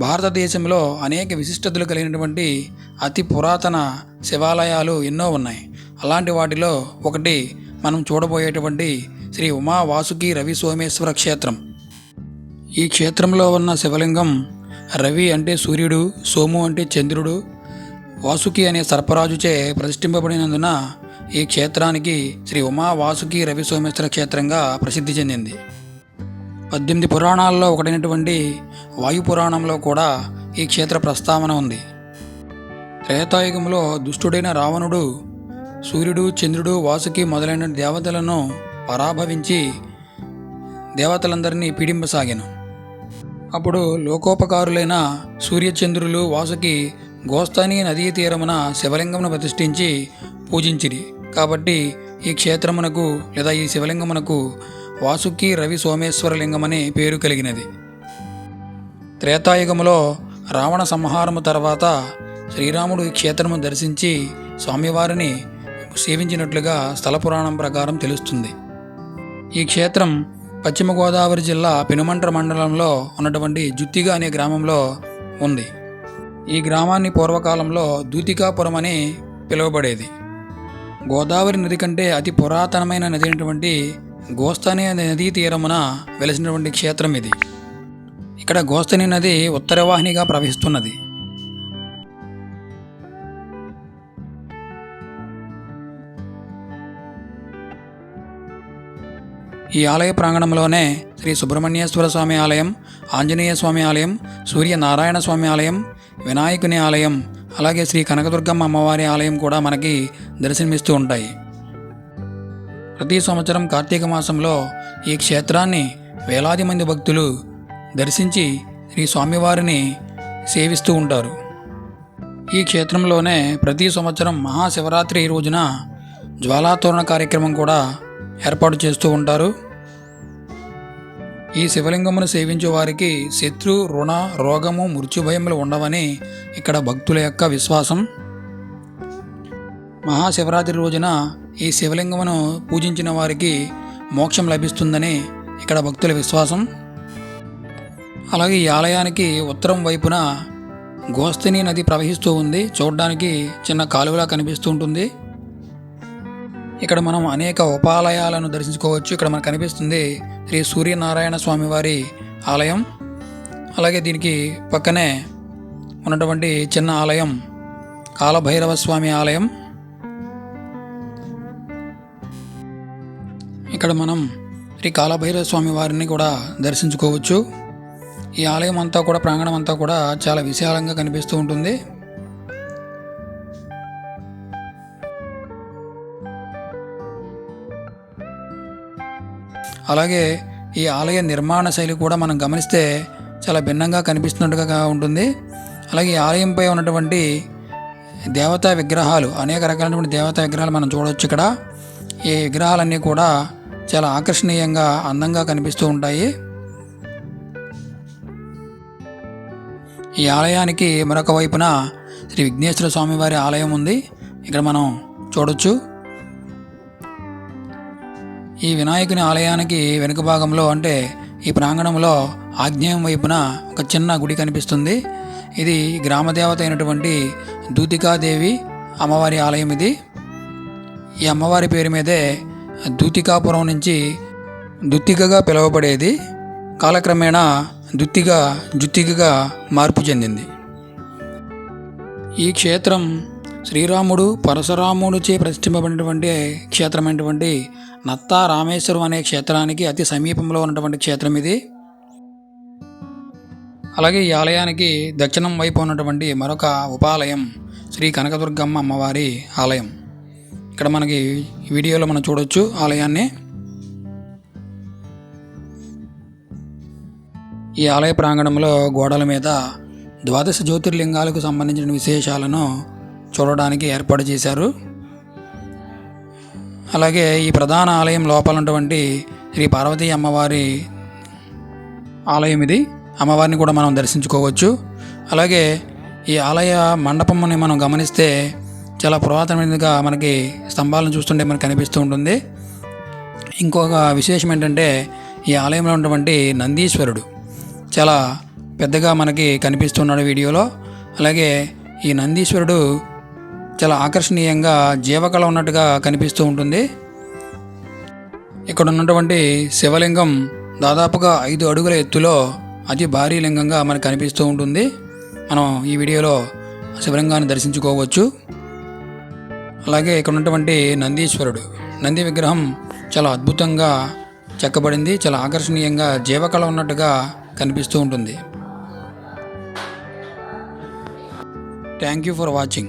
భారతదేశంలో అనేక విశిష్టతలు కలిగినటువంటి అతి పురాతన శివాలయాలు ఎన్నో ఉన్నాయి. అలాంటి వాటిలో ఒకటి మనం చూడబోయేటువంటి శ్రీ ఉమా వాసుకి రవి సోమేశ్వర క్షేత్రం. ఈ క్షేత్రంలో ఉన్న శివలింగం రవి అంటే సూర్యుడు సోము అంటే చంద్రుడు వాసుకి అనే సర్పరాజుచే ప్రతిష్ఠింపబడినందున ఈ క్షేత్రానికి శ్రీ ఉమా వాసుకి రవి సోమేశ్వర క్షేత్రంగా ప్రసిద్ధి చెందింది. పద్దెనిమిది పురాణాల్లో ఒకటైనటువంటి వాయు పురాణంలో కూడా ఈ క్షేత్ర ప్రస్తావన ఉంది. త్రేతాయుగంలో దుష్టుడైన రావణుడు సూర్యుడు చంద్రుడు వాసుకి మొదలైన దేవతలను పరాభవించి దేవతలందరినీ పీడింపసాగాను. అప్పుడు లోకోపకారులైన సూర్యచంద్రులు వాసుకి గోస్తాని నదీ తీరమున శివలింగమును ప్రతిష్ఠించి పూజించిరి. కాబట్టి ఈ క్షేత్రమునకు లేదా ఈ శివలింగమునకు వాసుకి రవి సోమేశ్వరలింగమని పేరు కలిగినది. త్రేతాయుగములో రావణ సంహారము తర్వాత శ్రీరాముడు ఈ క్షేత్రము దర్శించి స్వామివారిని సేవించినట్లుగా స్థల పురాణం ప్రకారం తెలుస్తుంది. ఈ క్షేత్రం పశ్చిమ గోదావరి జిల్లా పెనుమంట్ర మండలంలో ఉన్నటువంటి జుత్తిగా అనే గ్రామంలో ఉంది. ఈ గ్రామాన్ని పూర్వకాలంలో దూతికాపురం అని పిలువబడేది. గోదావరి నది కంటే అతి పురాతనమైన నది అయినటువంటి గోస్తాని అనే నదీ తీరమున వెలిసినటువంటి క్షేత్రం ఇది. ఇక్కడ గోస్తని నది ఉత్తరవాహినిగా ప్రవహిస్తున్నది. ఈ ఆలయ ప్రాంగణంలోనే శ్రీ సుబ్రహ్మణ్యేశ్వర స్వామి ఆలయం ఆంజనేయ స్వామి ఆలయం సూర్యనారాయణ స్వామి ఆలయం వినాయకుని ఆలయం అలాగే శ్రీ కనకదుర్గమ్మ అమ్మవారి ఆలయం కూడా మనకి దర్శనమిస్తూ ఉంటాయి. ప్రతి సంవత్సరం కార్తీక మాసంలో ఈ క్షేత్రాన్ని వేలాది మంది భక్తులు దర్శించి శ్రీ స్వామివారిని సేవిస్తూ ఉంటారు. ఈ క్షేత్రంలోనే ప్రతి సంవత్సరం మహాశివరాత్రి రోజున జ్వాలాతోరణ కార్యక్రమం కూడా ఏర్పాటు చేస్తూ ఉంటారు. ఈ శివలింగమును సేవించే వారికి శత్రు రుణ రోగము మృత్యుభయములు ఉండవని ఇక్కడ భక్తుల యొక్క విశ్వాసం. మహాశివరాత్రి రోజున ఈ శివలింగమును పూజించిన వారికి మోక్షం లభిస్తుందని ఇక్కడ భక్తుల విశ్వాసం. అలాగే ఈ ఆలయానికి ఉత్తరం వైపున గోస్తని నది ప్రవహిస్తూ ఉంది. చూడడానికి చిన్న కాలువలా కనిపిస్తూ ఉంటుంది. ఇక్కడ మనం అనేక ఉపాలయాలను దర్శించుకోవచ్చు. ఇక్కడ మనకు కనిపిస్తుంది శ్రీ సూర్యనారాయణ స్వామి వారి ఆలయం. అలాగే దీనికి పక్కనే ఉన్నటువంటి చిన్న ఆలయం కాలభైరవ స్వామి ఆలయం. ఇక్కడ మనం శ్రీ కాలభైరవ స్వామి వారిని కూడా దర్శించుకోవచ్చు. ఈ ఆలయం అంతా కూడా ప్రాంగణం అంతా కూడా చాలా విశాలంగా కనిపిస్తూ ఉంటుంది. అలాగే ఈ ఆలయ నిర్మాణ శైలి కూడా మనం గమనిస్తే చాలా భిన్నంగా కనిపిస్తున్నట్టుగా ఉంటుంది. అలాగే ఈ ఆలయంపై ఉన్నటువంటి దేవతా విగ్రహాలు అనేక రకాలైనటువంటి దేవతా విగ్రహాలు మనం చూడవచ్చు ఇక్కడ. ఈ విగ్రహాలన్నీ కూడా చాలా ఆకర్షణీయంగా అందంగా కనిపిస్తూ ఉంటాయి. ఈ ఆలయానికి మరొక వైపున శ్రీ విఘ్నేశ్వర స్వామివారి ఆలయం ఉంది. ఇక్కడ మనం చూడొచ్చు. ఈ వినాయకుని ఆలయానికి వెనుక భాగంలో అంటే ఈ ప్రాంగణంలో ఆగ్నేయం వైపున ఒక చిన్న గుడి కనిపిస్తుంది. ఇది గ్రామదేవత అయినటువంటి దూతికాదేవి అమ్మవారి ఆలయం ఇది. ఈ అమ్మవారి పేరు మీదే దూతికాపురం నుంచి దుత్తికగా పిలువబడేది కాలక్రమేణా దుత్తిగా జుత్తికగా మార్పు చెందింది. ఈ క్షేత్రం శ్రీరాముడు పరశురాముడిచే ప్రతిష్ఠింపబడినటువంటి క్షేత్రమైనటువంటి నత్తా రామేశ్వరం అనే క్షేత్రానికి అతి సమీపంలో ఉన్నటువంటి క్షేత్రం ఇది. అలాగే ఈ ఆలయానికి దక్షిణం వైపు ఉన్నటువంటి మరొక ఉపాలయం శ్రీ కనకదుర్గమ్మ అమ్మవారి ఆలయం. ఇక్కడ మనకి వీడియోలో మనం చూడొచ్చు ఆలయాన్ని. ఈ ఆలయ ప్రాంగణంలో గోడల మీద ద్వాదశ జ్యోతిర్లింగాలకు సంబంధించిన విశేషాలను చూడడానికి ఏర్పాటు చేశారు. అలాగే ఈ ప్రధాన ఆలయం లోపల ఉన్నటువంటి శ్రీ పార్వతీ అమ్మవారి ఆలయం ఇది. అమ్మవారిని కూడా మనం దర్శించుకోవచ్చు. అలాగే ఈ ఆలయ మండపంని మనం గమనిస్తే చాలా పురాతనమైనదిగా మనకి స్తంభాలను చూస్తుంటే మనకు కనిపిస్తూ ఉంటుంది. ఇంకొక విశేషం ఏంటంటే ఈ ఆలయంలో ఉన్నటువంటి నందీశ్వరుడు చాలా పెద్దగా మనకి కనిపిస్తున్నాడు వీడియోలో. అలాగే ఈ నందీశ్వరుడు చాలా ఆకర్షణీయంగా జీవకళ ఉన్నట్టుగా కనిపిస్తూ ఉంటుంది. ఇక్కడ ఉన్నటువంటి శివలింగం దాదాపుగా ఐదు అడుగుల ఎత్తులో అతి భారీ లింగంగా మనకు కనిపిస్తూ ఉంటుంది. మనం ఈ వీడియోలో శివలింగాన్ని దర్శించుకోవచ్చు. అలాగే ఇక్కడ ఉన్నటువంటి నందీశ్వరుడు. నంది విగ్రహం చాలా అద్భుతంగా చెక్కబడింది చాలా ఆకర్షణీయంగా జీవకళ ఉన్నట్టుగా కనిపిస్తూ ఉంటుంది. Thank you for watching